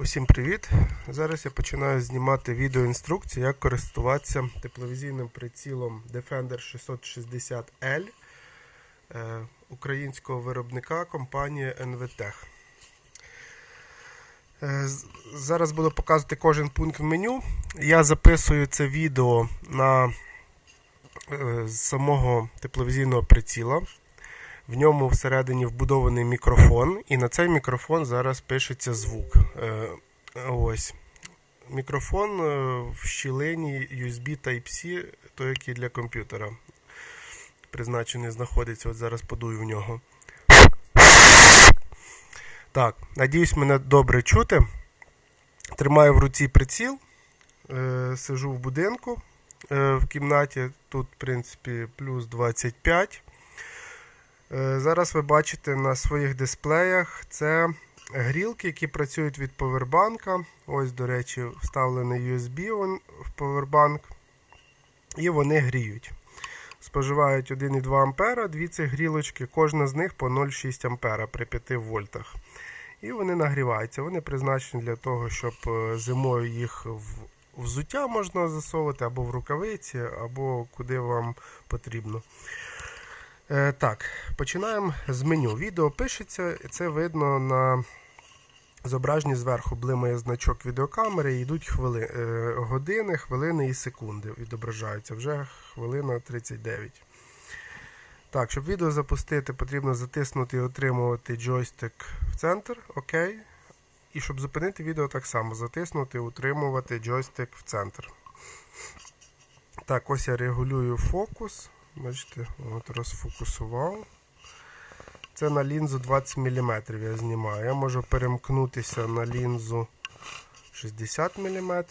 Усім привіт! Зараз я починаю знімати відеоінструкцію, як користуватися тепловізійним прицілом Defender 660L е, українського виробника компанії NVTech. Е, Зараз буду показувати кожен пункт в меню. Я записую це відео на е, з самого тепловізійного приціла. В ньому всередині вбудований мікрофон, і на цей мікрофон зараз пишеться звук. Е, Ось. Мікрофон е, в щілині USB Type-C, той, який для комп'ютера призначений знаходиться. От зараз подую в нього. Так, надіюсь, мене добре чути. Тримаю в руці приціл. Е, Сижу в будинку в кімнаті. Тут, в принципі, плюс 25. Е, Зараз ви бачите на своїх дисплеях це грілки, які працюють від повербанка. Ось, до речі, вставлений USB в повербанк. І вони гріють. Споживають 1,2 А, дві цих грілочки, кожна з них по 0,6 А при 5 вольтах. І вони нагріваються. Вони призначені для того, щоб е, зимою їх взуття можна засовувати або в рукавиці, або куди вам потрібно. Е, так, починаємо з меню. Відео пишеться, це видно на зображенні зверху блимає значок відеокамери, і йдуть хвили, е, години, хвилини і секунди відображаються. Вже хвилина 39. Так, щоб відео запустити, потрібно затиснути і отримувати джойстик в центр. Окей. І щоб зупинити відео, так само затиснути і утримувати джойстик в центр. Так, ось я регулюю фокус. Бачите, от розфокусував. Це на лінзу 20 мм я знімаю. Я можу перемкнутися на лінзу 60 мм.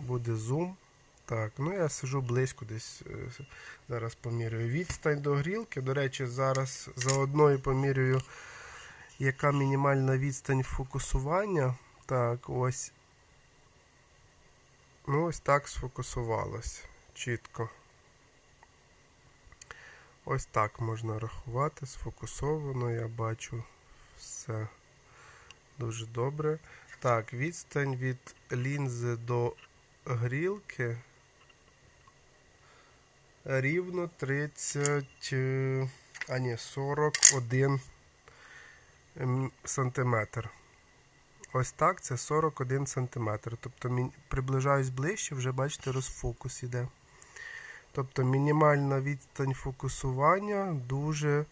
Буде зум. Так, ну я сижу близько десь. е, Зараз помірюю відстань до грілки. До речі, зараз заодно і помірюю, яка мінімальна відстань фокусування. Так, ось. Ну, ось так сфокусувалось. Чітко. Ось так можна рахувати, сфокусовано, я бачу все дуже добре. Так, відстань від лінзи до грілки рівно 30, е, а ні, 41 сантиметр. Ось так, це 41 сантиметр. Тобто приближаюсь ближче, вже бачите, розфокус іде. Тобто мінімальна відстань фокусування дуже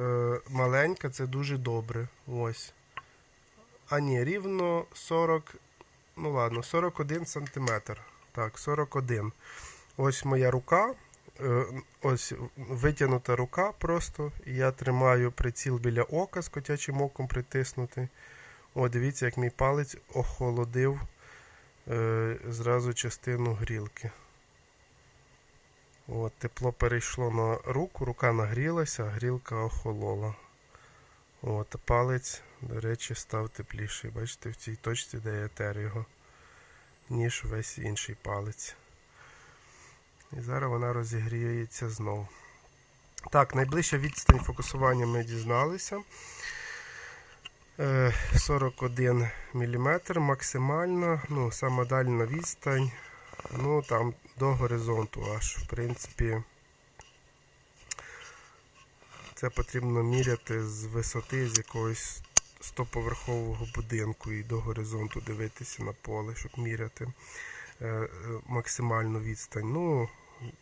е, маленька, це дуже добре. Ось. А ні, рівно 40, ну ладно, 41 сантиметр. Так, 41. Ось моя рука. Е, ось витягнута рука просто. І я тримаю приціл біля ока з котячим оком притиснутий. О, дивіться, як мій палець охолодив е, зразу частину грілки. От, тепло перейшло на руку, рука нагрілася, а грілка охолола. От, палець, до речі, став тепліший. Бачите, в цій точці, де я тер його, ніж весь інший палець. І зараз вона розігріється знову. Так, найближча відстань фокусування ми дізналися. Е, 41 мм максимальна, ну, сама дальна відстань. Ну, там до горизонту аж, в принципі, це потрібно міряти з висоти з якогось стоповерхового будинку і до горизонту дивитися на поле, щоб міряти е, е, максимальну відстань. Ну,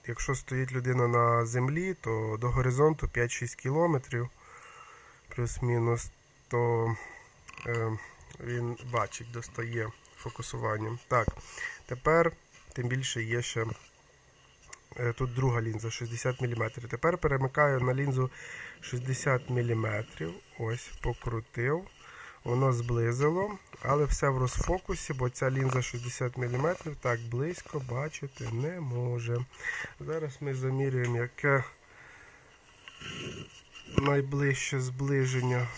якщо стоїть людина на землі, то до горизонту 5-6 кілометрів, плюс-мінус, то е, він бачить, достає фокусуванням. Так, тепер тим більше є ще е, тут друга лінза 60 мм. Тепер перемикаю на лінзу 60 мм. Ось, покрутив. Воно зблизило, але все в розфокусі, бо ця лінза 60 мм так близько бачити не може. Зараз ми замірюємо, яке найближче зближення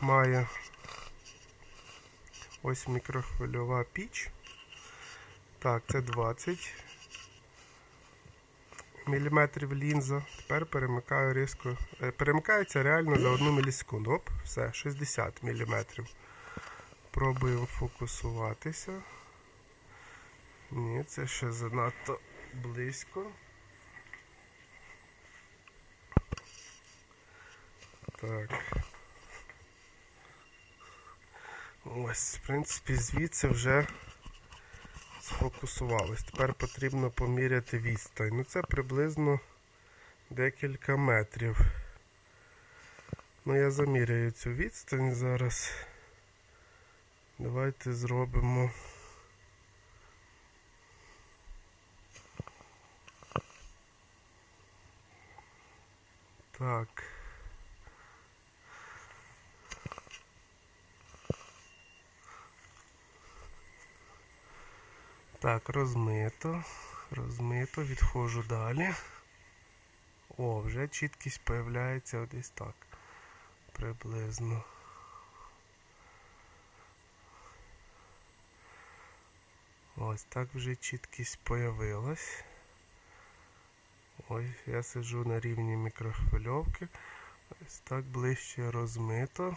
має ось мікрохвильова піч. Так, це 20 мм лінза. Тепер перемикаю різко. е, Перемикається реально за 1 мілісекунду. Оп, все, 60 мм. Пробуємо фокусуватися. Ні, це ще занадто близько. Так. Ось, в принципі, звідси вже сфокусувалось. Тепер потрібно поміряти відстань. Ну це приблизно декілька метрів. Ну, я заміряю цю відстань зараз. Давайте зробимо. Так. Так, розмито, розмито, відходжу далі. О, вже чіткість появляється десь так. Приблизно. Ось так вже чіткість появилась. Ось я сиджу на рівні мікрохвильовки. Ось так ближче розмито.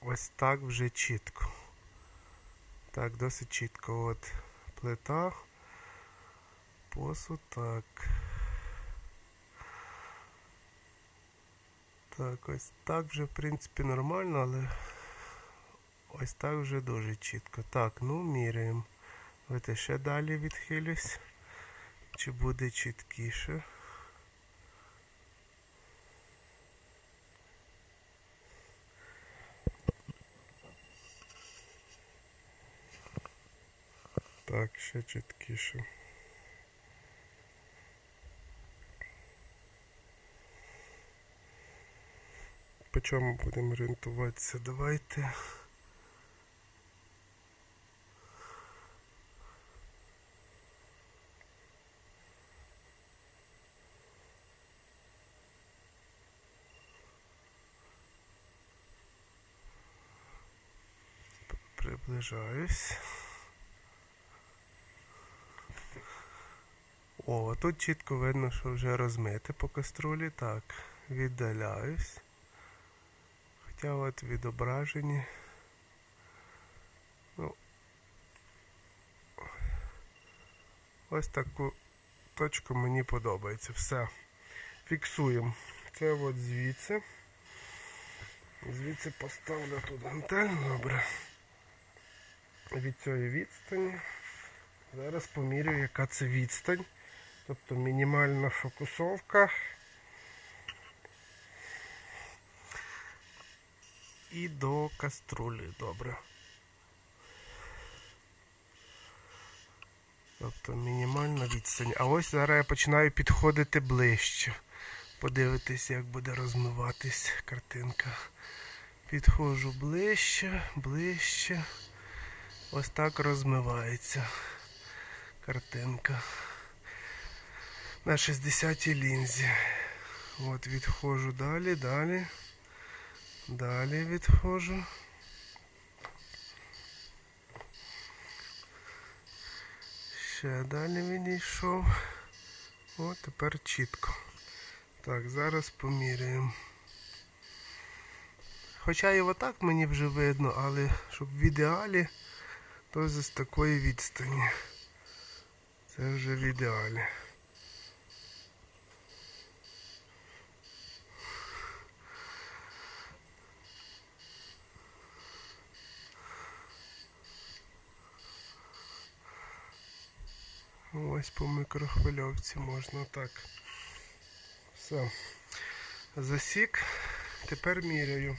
Ось так вже чітко. Так, досить чітко. От плита, посуд, так. Так, ось так вже, в принципі, нормально, але ось так вже дуже чітко. Так, ну міряємо. Давайте ще далі відхилюсь. Чи буде чіткіше? Так, ще чіткіше. По чому будемо орієнтуватися? Давайте. Приближаюсь. О, тут чітко видно, що вже розмите по каструлі. Так, віддаляюсь. Хоча от відображені. Ну, ось таку точку мені подобається. Все. Фіксуємо. Це от звідси. Звідси поставлю тут гантель, добре. Від цієї відстані. Зараз помірюю, яка це відстань. Тобто мінімальна фокусовка. І до каструлі, добре. Тобто мінімальна відстань. А ось зараз я починаю підходити ближче. Подивитись, як буде розмиватись картинка. Підходжу ближче, ближче. Ось так розмивається картинка. На 60-й лінзі. От відходжу далі, далі. Далі відходжу. Ще далі відійшов. От тепер чітко. Так, зараз поміряємо. Хоча і отак мені вже видно, але щоб в ідеалі, то з такої відстані. Це вже в ідеалі. Ось по мікрохвильовці можна так. Все. Засік. Тепер міряю.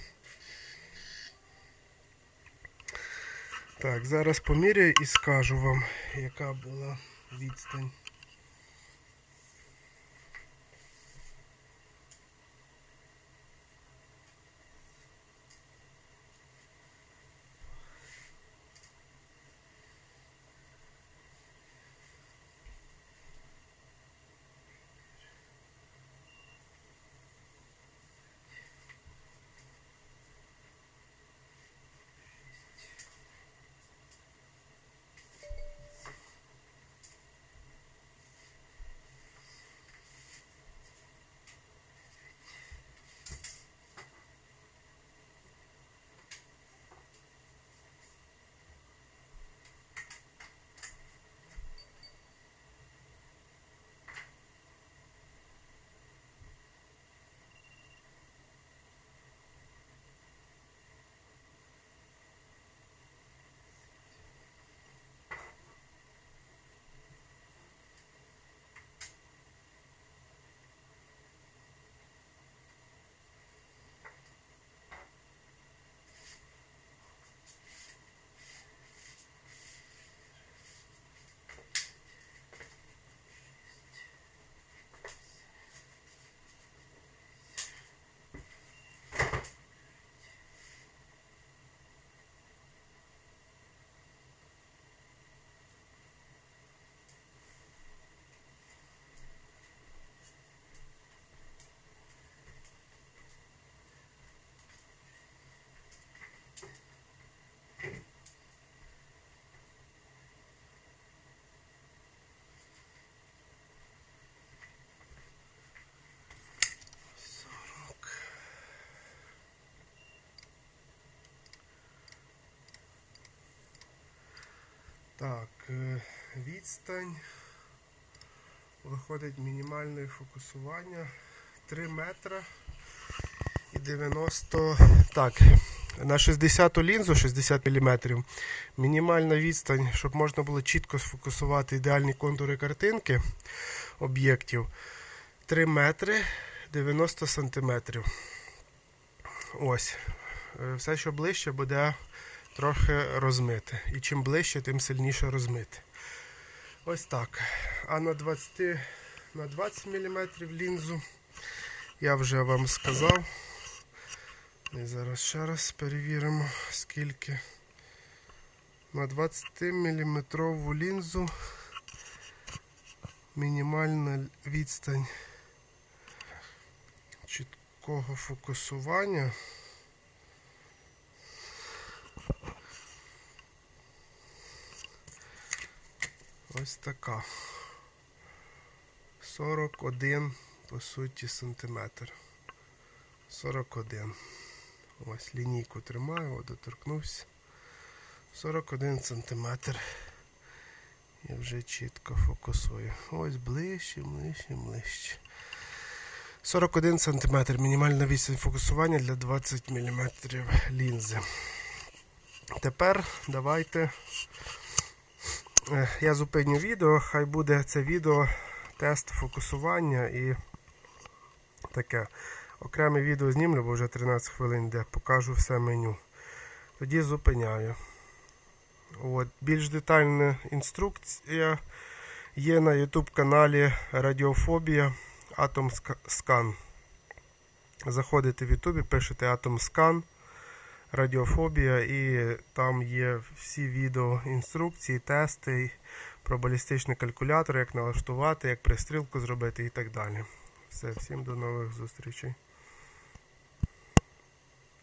Так, зараз поміряю і скажу вам, яка була відстань. Так, е, відстань. Виходить мінімальне фокусування 3 метра і 90. Так, на 60 лінзу 60 мм. Мінімальна відстань, щоб можна було чітко сфокусувати ідеальні контури картинки об'єктів. 3 метри 90 сантиметрів. Ось. Е, Все, що ближче, буде трохи розмите. І чим ближче, тим сильніше розмити. Ось так. А на 20, на 20 мм лінзу я вже вам сказав. І зараз ще раз перевіримо, скільки. На 20 мм лінзу мінімальна відстань чіткого фокусування. Ось така. 41 по суті сантиметр. 41. Ось лінійку тримаю, от доторкнувся. 41 сантиметр. І вже чітко фокусую. Ось ближче, ближче, ближче. 41 см мінімальна відстань фокусування для 20 мм лінзи. Тепер давайте я зупиню відео, хай буде це відео тест фокусування і таке. Окреме відео знімлю, бо вже 13 хвилин йде, покажу все меню. Тоді зупиняю. От, більш детальна інструкція є на YouTube каналі Радіофобія Atom Scan. Заходите в YouTube, пишете Atom Scan, Радіофобія і там є всі відео інструкції, тести про балістичний калькулятор, як налаштувати, як пристрілку зробити і так далі. Все, всім до нових зустрічей.